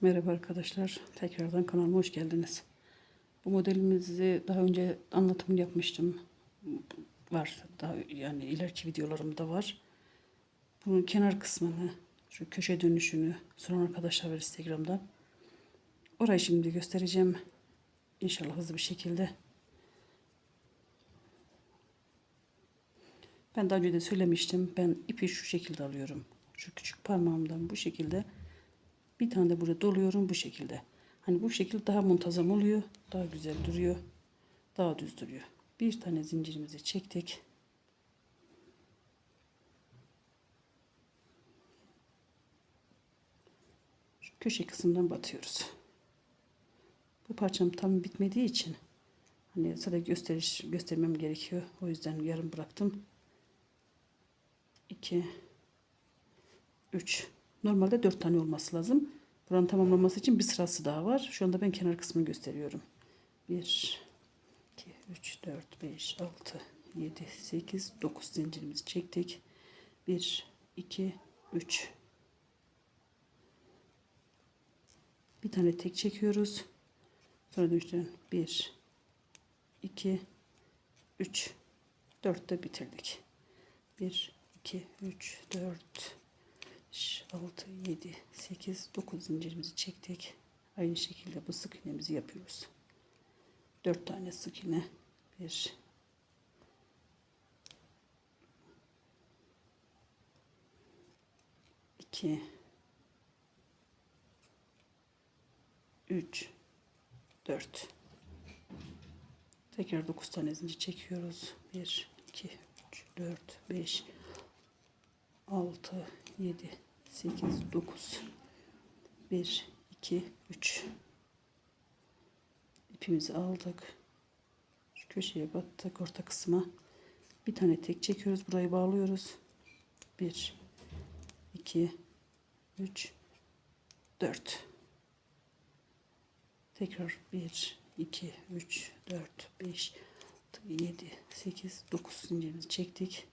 Merhaba arkadaşlar. Tekrardan kanalıma hoş geldiniz. Bu modelimizi daha önce anlatımını yapmıştım. Var. Daha yani ileriki videolarımda var. Bunun kenar kısmını, şu köşe dönüşünü soran arkadaşlar var Instagram'dan. Orayı şimdi göstereceğim. İnşallah hızlı bir şekilde. Ben daha önce de söylemiştim. Ben ipi şu şekilde alıyorum. Şu küçük parmağımdan bu şekilde bir tane de buraya doluyorum bu şekilde. Hani bu şekilde daha muntazam oluyor. Daha güzel duruyor. Daha düz duruyor. Bir tane zincirimizi çektik. Şu köşe kısmından batıyoruz. Bu parçam tam bitmediği için hani sadece gösteriş göstermem gerekiyor. O yüzden yarım bıraktım. 2 3 Normalde 4 tane olması lazım. Buranın tamamlanması için bir sırası daha var. Şu anda ben kenar kısmını gösteriyorum. 1 2 3 4 5 6 7 8 9 zincirimizi çektik. 1 2 3 Bir tane tek çekiyoruz. Sonra dönüşten 1 2 3 4 de bitirdik. 1 2 3 4 5, 6, 7, 8, 9 zincirimizi çektik. Aynı şekilde bu sık iğnemizi yapıyoruz. 4 tane sık iğne. 1 2 3 4 Tekrar 9 tane zincir çekiyoruz. 1 2 3 4 5 6 7 8 9 1 2 3 ipimizi aldık. Şu köşeye battık orta kısma. Bir tane tek çekiyoruz burayı bağlıyoruz. 1 2 3 4 tekrar 1 2 3 4 5 6 7 8 9 zincirimizi çektik.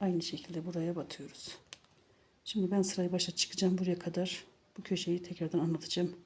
Aynı şekilde buraya batıyoruz Şimdi ben sırayı başa çıkacağım buraya kadar. Bu köşeyi tekrardan anlatacağım.